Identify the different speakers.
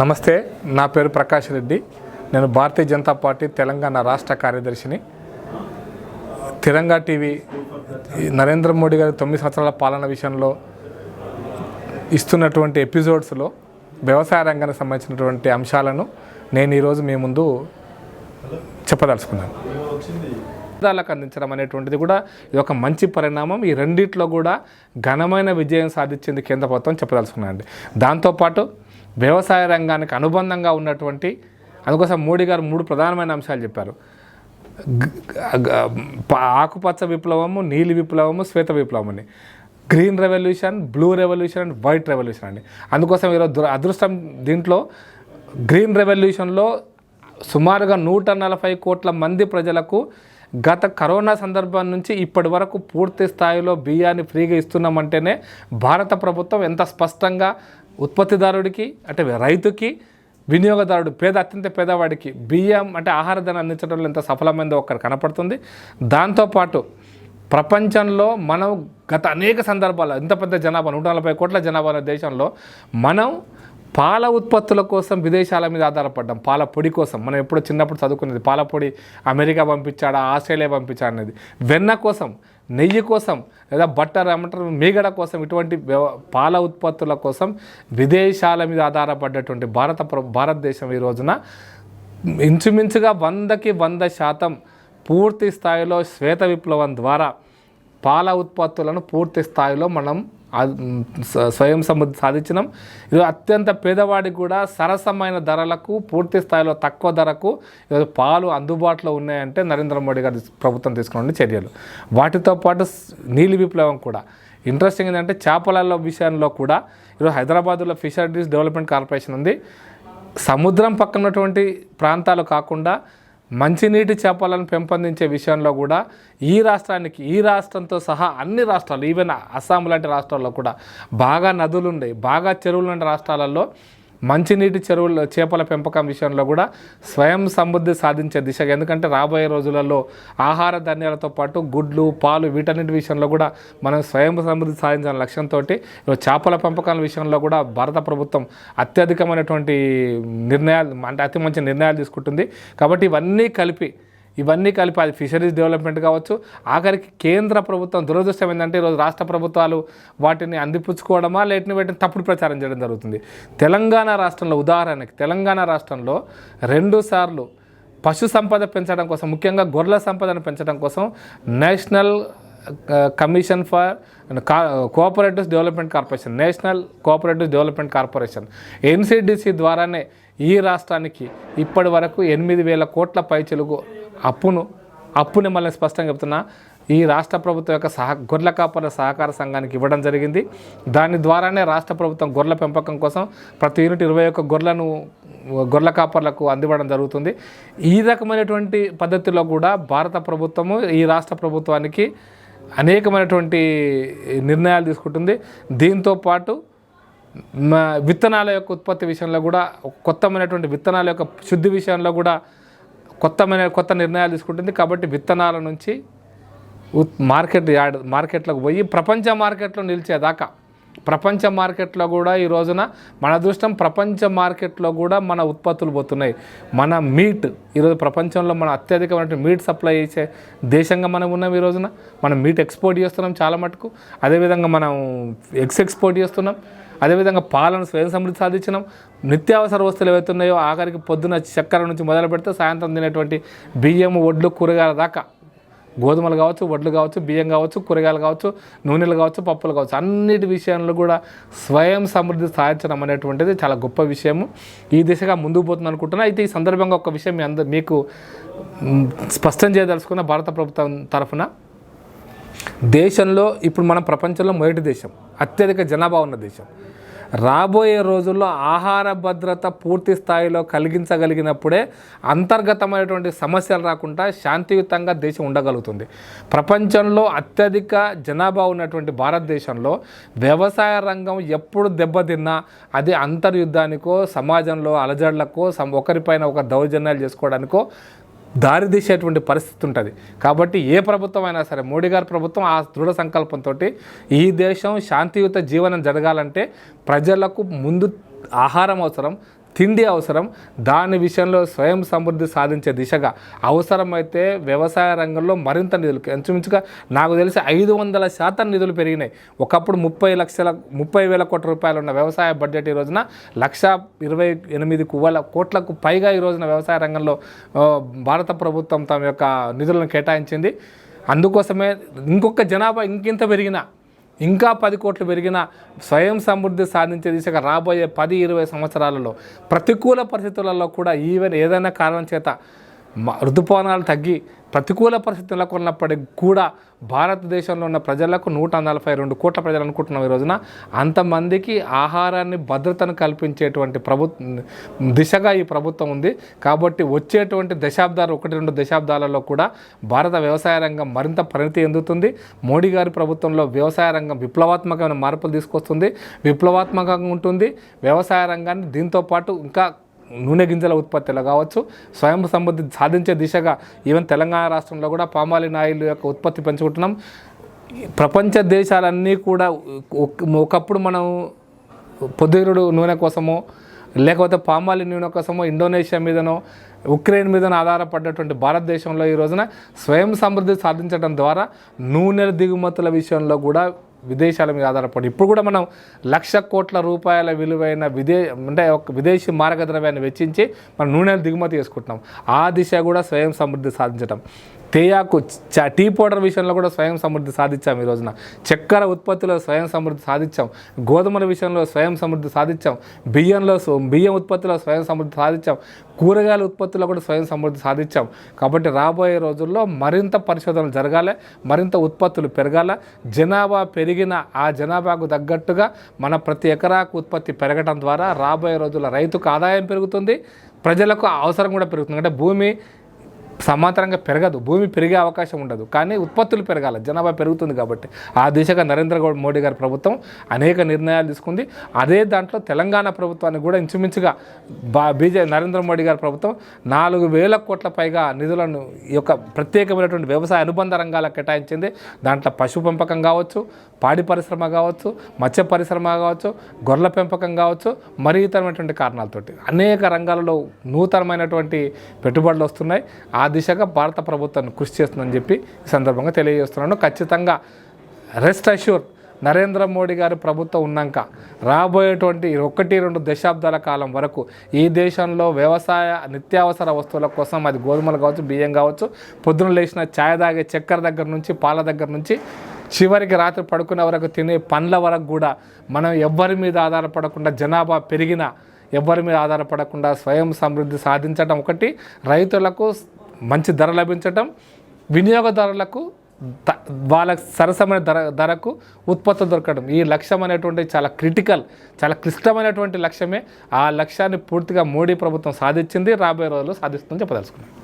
Speaker 1: నమస్తే నా పేరు ప్రకాష్ రెడ్డి. నేను భారతీయ జనతా పార్టీ తెలంగాణ రాష్ట్ర కార్యదర్శిని. తిరంగా టీవీ నరేంద్ర మోడీ గారి తొమ్మిది సంవత్సరాల పాలన విషయంలో ఇస్తున్నటువంటి ఎపిసోడ్స్లో వ్యవసాయ రంగానికి సంబంధించినటువంటి అంశాలను నేను ఈరోజు మీ ముందు చెప్పదలుచుకున్నాను. పేదలకు అందించడం అనేటువంటిది కూడా ఇది ఒక మంచి పరిణామం. ఈ రెండిట్లో కూడా ఘనమైన విజయం సాధించింది కేంద్ర ప్రభుత్వం చెప్పదలుచుకున్నాను అండి దాంతోపాటు వ్యవసాయ రంగానికి అనుబంధంగా ఉన్నటువంటి అందుకోసం మోడీ గారు మూడు ప్రధానమైన అంశాలు చెప్పారు. ఆకుపచ్చ విప్లవము నీలి విప్లవము శ్వేత విప్లవం అని green revolution blue revolution and white revolution అండి అందుకోసం ఈరోజు దుర- అదృష్టం దీంట్లో గ్రీన్ రెవల్యూషన్లో సుమారుగా నూట నలభై కోట్ల మంది ప్రజలకు గత కరోనా సందర్భం నుంచి ఇప్పటి వరకు పూర్తి స్థాయిలో బియ్యాన్ని ఫ్రీగా ఇస్తున్నామంటేనే భారత ప్రభుత్వం ఎంత స్పష్టంగా ఉత్పత్తిదారుడికి అంటే రైతుకి వినియోగదారుడు పేద అత్యంత పేదవాడికి బియ్యం అంటే ఆహార ధనం అందించడంలో ఎంత సఫలమైందో ఒక్కరు కనపడుతుంది. దాంతోపాటు ప్రపంచంలో మనం గత అనేక సందర్భాలు ఇంత పెద్ద జనాభా నూట నలభై కోట్ల జనాభా దేశంలో మనం పాల ఉత్పత్తుల కోసం విదేశాల మీద ఆధారపడ్డాం. పాల పొడి కోసం. మనం ఎప్పుడో చిన్నప్పుడు చదువుకునేది పాల పొడి అమెరికా పంపించాడా ఆస్ట్రేలియా పంపించాడా అనేది వెన్న కోసం నెయ్యి కోసం లేదా బట్టర్ ఏమంటారు మీగడ కోసం ఇటువంటి పాల ఉత్పత్తుల కోసం విదేశాల మీద ఆధారపడ్డటువంటి భారత భారతదేశం ఈ రోజున ఇంచుమించుగా వందకి వంద శాతం పూర్తి స్థాయిలో శ్వేత విప్లవం ద్వారా పాల ఉత్పత్తులను పూర్తి స్థాయిలో మనం స్వయం సమృద్ధి సాధించినాం. ఇది అత్యంత పేదవాడికి కూడా సరసమైన ధరలకు పూర్తి స్థాయిలో తక్కువ ధరకు ఈరోజు పాలు అందుబాటులో ఉన్నాయంటే నరేంద్ర మోడీ గారి ప్రభుత్వం తీసుకున్న చర్యలు. వాటితో పాటు నీలి విప్లవం కూడా. ఇంట్రెస్టింగ్ ఏంటంటే చేపల విషయంలో కూడా ఈరోజు హైదరాబాద్లో ఫిషరీస్ డెవలప్మెంట్ కార్పొరేషన్ ఉంది. సముద్రం పక్కన ఉన్నటువంటి ప్రాంతాలు కాకుండా మంచినీటి చేపలను పెంపొందించే విషయంలో కూడా ఈ రాష్ట్రానికి ఈ రాష్ట్రంతో సహా అన్ని రాష్ట్రాలు ఈవెన్ అస్సాం లాంటి రాష్ట్రాల్లో కూడా బాగా నదులు ఉన్నాయి బాగా చెరువులు లాంటి రాష్ట్రాలలో మంచినీటి చెరువుల చేపల పెంపకం విషయంలో కూడా స్వయం సమృద్ధి సాధించే దిశగా. ఎందుకంటే రాబోయే రోజులలో ఆహార ధాన్యాలతో పాటు గుడ్లు పాలు వీటన్నిటి విషయంలో కూడా మనం స్వయం సమృద్ధి సాధించాలనే లక్ష్యంతో చేపల పెంపకాల విషయంలో కూడా భారత ప్రభుత్వం అత్యధికమైనటువంటి నిర్ణయాలు అంటే అతి మంచి నిర్ణయాలు తీసుకుంటుంది. కాబట్టి ఇవన్నీ కలిపి ఇవన్నీ కలిపి అది ఫిషరీస్ డెవలప్మెంట్ కావచ్చు. ఆఖరికి కేంద్ర ప్రభుత్వం దురదృష్టం ఏంటంటే ఈరోజు రాష్ట్ర ప్రభుత్వాలు వాటిని అందిపుచ్చుకోవడమా లేటిని వాటిని తప్పుడు ప్రచారం చేయడం జరుగుతుంది. తెలంగాణ రాష్ట్రంలో ఉదాహరణకి తెలంగాణ రాష్ట్రంలో రెండు సార్లు పశు సంపద పెంచడం కోసం ముఖ్యంగా గొర్రెల సంపదను పెంచడం కోసం national commission for cooperatives development corporation national cooperative development corporation NCDC ద్వారానే ఈ రాష్ట్రానికి ఇప్పటి వరకు ఎనిమిది వేల కోట్ల పైచలుగు అప్పును అప్పుని మళ్ళీ స్పష్టంగా చెప్తున్నా ఈ రాష్ట్ర ప్రభుత్వం యొక్క సహ గొర్రెల కాపర్ల సహకార సంఘానికి ఇవ్వడం జరిగింది. దాని ద్వారానే రాష్ట్ర ప్రభుత్వం గొర్రెల పెంపకం కోసం ప్రతి యూనిట్ ఇరవై ఒక్క గొర్రెలను గొర్రెల కాపర్లకు అందివ్వడం జరుగుతుంది. ఈ రకమైనటువంటి పద్ధతిలో కూడా భారత ప్రభుత్వము ఈ రాష్ట్ర ప్రభుత్వానికి అనేకమైనటువంటి నిర్ణయాలు తీసుకుంటుంది. దీంతో పాటు విత్తనాల యొక్క ఉత్పత్తి విషయంలో కూడా కొత్తమైనటువంటి విత్తనాల యొక్క శుద్ధి విషయంలో కూడా కొత్తమైన కొత్త నిర్ణయాలు తీసుకుంటుంది. కాబట్టి విత్తనాల నుంచి మార్కెట్ యాడ్ మార్కెట్లోకి పోయి ప్రపంచ మార్కెట్లో నిలిచేదాకా ప్రపంచ మార్కెట్లో కూడా ఈ రోజున మన అదృష్టం ప్రపంచ మార్కెట్లో కూడా మన ఉత్పత్తులు పోతున్నాయి. మన మీట్ ఈరోజు ప్రపంచంలో మన అత్యధికమైన మీట్ సప్లై చేసే దేశంగా మనం ఉన్నాం ఈ రోజున. మనం మీట్ ఎక్స్పోర్ట్ చేస్తున్నాం చాలా మటుకు. అదేవిధంగా మనం ఎగ్స్ ఎక్స్పోర్ట్ చేస్తున్నాం. అదేవిధంగా పాలను స్వయం సమృద్ధి సాధించినాం నిత్యావసర వస్తువులు ఏవైతున్నాయో ఆఖరికి పొద్దున చక్కెర నుంచి మొదలు పెడితే సాయంత్రం తినేటువంటి బియ్యం వడ్లు కూరగాయల దాకా. గోధుమలు కావచ్చు వడ్లు కావచ్చు బియ్యం కావచ్చు కూరగాయలు కావచ్చు నూనెలు కావచ్చు పప్పులు కావచ్చు అన్నిటి విషయంలో కూడా స్వయం సమృద్ధి సాధించడం అనేటువంటిది చాలా గొప్ప విషయము. ఈ దిశగా ముందుకు పోతుంది అనుకుంటున్నా. అయితే ఈ సందర్భంగా ఒక విషయం మీ అందరు మీకు స్పష్టం చేయదలుచుకున్న భారత ప్రభుత్వం తరఫున దేశంలో ఇప్పుడు మనం ప్రపంచంలో మొదటి దేశం అత్యధిక జనాభా ఉన్న దేశం. రాబోయే రోజుల్లో ఆహార భద్రత పూర్తి స్థాయిలో కలిగించగలిగినప్పుడే అంతర్గతమైనటువంటి సమస్యలు రాకుండా శాంతియుతంగా దేశం ఉండగలుగుతుంది. ప్రపంచంలో అత్యధిక జనాభా ఉన్నటువంటి భారతదేశంలో వ్యవసాయ రంగం ఎప్పుడు దెబ్బతిన్నా అది అంతర్యుద్ధానికో సమాజంలో అలజడులకో సమ- ఒకరిపైన ఒక దౌర్జన్యాలు చేసుకోవడానికో దారితీసేటువంటి పరిస్థితి ఉంటుంది. కాబట్టి ఏ ప్రభుత్వం అయినా సరే మోడీ గారి ప్రభుత్వం ఆ దృఢ సంకల్పంతో ఈ దేశం శాంతియుత జీవనం జరగాలంటే ప్రజలకు ముందు ఆహారం అవసరం తిండి అవసరం దాని విషయంలో స్వయం సమృద్ధి సాధించే దిశగా అవసరమైతే వ్యవసాయ రంగంలో మరింత నిధులు ఇంచుమించుగా నాకు తెలిసి ఐదు వందల శాతం నిధులు పెరిగినాయి. ఒకప్పుడు ముప్పై లక్షల ముప్పై వేల కోట్ల రూపాయలు ఉన్న వ్యవసాయ బడ్జెట్ ఈ రోజున లక్ష ఇరవై ఎనిమిది వేల కోట్లకు పైగా ఈ రోజున వ్యవసాయ రంగంలో భారత ప్రభుత్వం తమ యొక్క నిధులను కేటాయించింది. అందుకోసమే ఇంకొక జనాభా ఇంకింత పెరిగినా ఇంకా పది కోట్లు పెరిగిన స్వయం సమృద్ధి సాధించే దిశగా రాబోయే పది ఇరవై సంవత్సరాలలో ప్రతికూల పరిస్థితులలో కూడా ఈవెన్ ఏదైనా కారణం చేత ఋతుపవనాలు తగ్గి ప్రతికూల పరిస్థితులకు ఉన్నప్పటికీ కూడా భారతదేశంలో ఉన్న ప్రజలకు నూట నలభై రెండు కోట్ల ప్రజలు అనుకుంటున్నాం ఈ రోజున. అంతమందికి ఆహారాన్ని భద్రతను కల్పించేటువంటి ప్రభు దిశగా ఈ ప్రభుత్వం ఉంది. కాబట్టి వచ్చేటువంటి దశాబ్దాలు ఒకటి రెండు దశాబ్దాలలో కూడా భారత వ్యవసాయ రంగం మరింత పరిణతి ఎందుతుంది మోడీ గారి ప్రభుత్వంలో వ్యవసాయ రంగం విప్లవాత్మకమైన మార్పులు తీసుకొస్తుంది. విప్లవాత్మకంగా ఉంటుంది. వ్యవసాయ రంగాన్ని దీంతో పాటు ఇంకా నూనె గింజల ఉత్పత్తిలో కావచ్చు స్వయం సమృద్ధి సాధించే దిశగా ఈవెన్ తెలంగాణ రాష్ట్రంలో కూడా పామాలిన్ ఆయిల్ యొక్క ఉత్పత్తి పెంచుకుంటున్నాం. ప్రపంచ దేశాలన్నీ కూడా ఒక- ఒకప్పుడు మనం పొద్దురుడు నూనె కోసమో లేకపోతే పామాలి నూనె కోసమో ఇండోనేషియా మీదనో ఉక్రెయిన్ మీదనో ఆధారపడ్డటువంటి భారతదేశంలో ఈ రోజున స్వయం సమృద్ధి సాధించడం ద్వారా నూనెల దిగుమతుల విషయంలో కూడా విదేశాల మీద ఆధారపడి. ఇప్పుడు కూడా మనం లక్ష కోట్ల రూపాయల విలువైన విదే అంటే ఒక విదేశీ మార్గద్రవ్యాన్ని వెచ్చించి మనం నూనెలు దిగుమతి చేసుకుంటున్నాం. ఆ దిశ కూడా స్వయం సమృద్ధి సాధించడం తేయాకు చ టీ పౌడర్ విషయంలో కూడా స్వయం సమృద్ధి సాధించాం ఈ రోజున. చక్కెర ఉత్పత్తిలో స్వయం సమృద్ధి సాధించాం. గోధుమల విషయంలో స్వయం సమృద్ధి సాధించాం. బియ్యంలో బియ్యం ఉత్పత్తిలో స్వయం సమృద్ధి సాధించాం. కూరగాయల ఉత్పత్తిలో కూడా స్వయం సమృద్ధి సాధించాం. కాబట్టి రాబోయే రోజుల్లో మరింత పరిశోధనలు జరగాలి మరింత ఉత్పత్తులు పెరగాల. జనాభా పెరిగి పెరిగిన ఆ జనాభాకు తగ్గట్టుగా మన ప్రతి ఎకరాకు ఉత్పత్తి పెరగడం ద్వారా రాబోయే రోజుల రైతుకు ఆదాయం పెరుగుతుంది ప్రజలకు అవసరం కూడా పెరుగుతుంది. అంటే భూమి సమాంతరంగా పెరగదు. భూమి పెరిగే అవకాశం ఉండదు. కానీ ఉత్పత్తులు పెరగాలి. జనాభా పెరుగుతుంది కాబట్టి. ఆ దిశగా నరేంద్ర గౌడ్ మోడీ గారి ప్రభుత్వం అనేక నిర్ణయాలు తీసుకుంది. అదే దాంట్లో తెలంగాణ ప్రభుత్వానికి కూడా ఇంచుమించుగా బా బీజే నరేంద్ర మోడీ గారి ప్రభుత్వం నాలుగు వేల కోట్ల పైగా నిధులను ఈ యొక్క ప్రత్యేకమైనటువంటి వ్యవసాయ అనుబంధ రంగాలకు కేటాయించింది. దాంట్లో పశు పెంపకం కావచ్చు పాడి పరిశ్రమ కావచ్చు మత్స్య పరిశ్రమ కావచ్చు గొర్రెల పెంపకం కావచ్చు మరి ఇతరమైనటువంటి కారణాలతోటి అనేక రంగాలలో నూతనమైనటువంటి పెట్టుబడులు వస్తున్నాయి. ఆ దిశగా భారత ప్రభుత్వం కృషి చేస్తుందని చెప్పి ఈ సందర్భంగా తెలియజేస్తున్నాను. ఖచ్చితంగా రెస్ట్ అష్యూర్ నరేంద్ర మోడీ గారి ప్రభుత్వం ఉన్నాక రాబోయేటువంటి ఒకటి రెండు దశాబ్దాల కాలం వరకు ఈ దేశంలో వ్యవసాయ నిత్యావసర వస్తువుల కోసం అది గోధుమలు కావచ్చు బియ్యం కావచ్చు పొద్దున లేచిన ఛాయ్ తాగే చక్కెర దగ్గర నుంచి పాల దగ్గర నుంచి చివరికి రాత్రి పడుకునే వరకు తినే పండ్ల వరకు కూడా మనం ఎవ్వరి మీద ఆధారపడకుండా జనాభా పెరిగినా ఎవ్వరి మీద ఆధారపడకుండా స్వయం సమృద్ధి సాధించడం ఒకటి. రైతులకు మంచి ధర లభించటం వినియోగదారులకు వాళ్ళకు వాళ్ళకి సరసమైన ధర ధరకు ఉత్పత్తులు దొరకడం. ఈ లక్ష్యం అనేటువంటి చాలా క్రిటికల్ చాలా క్లిష్టమైనటువంటి లక్ష్యమే. ఆ లక్ష్యాన్ని పూర్తిగా మోడీ ప్రభుత్వం సాధించింది రాబోయే రోజుల్లో సాధిస్తుందని చెప్పదలుచుకున్నాను.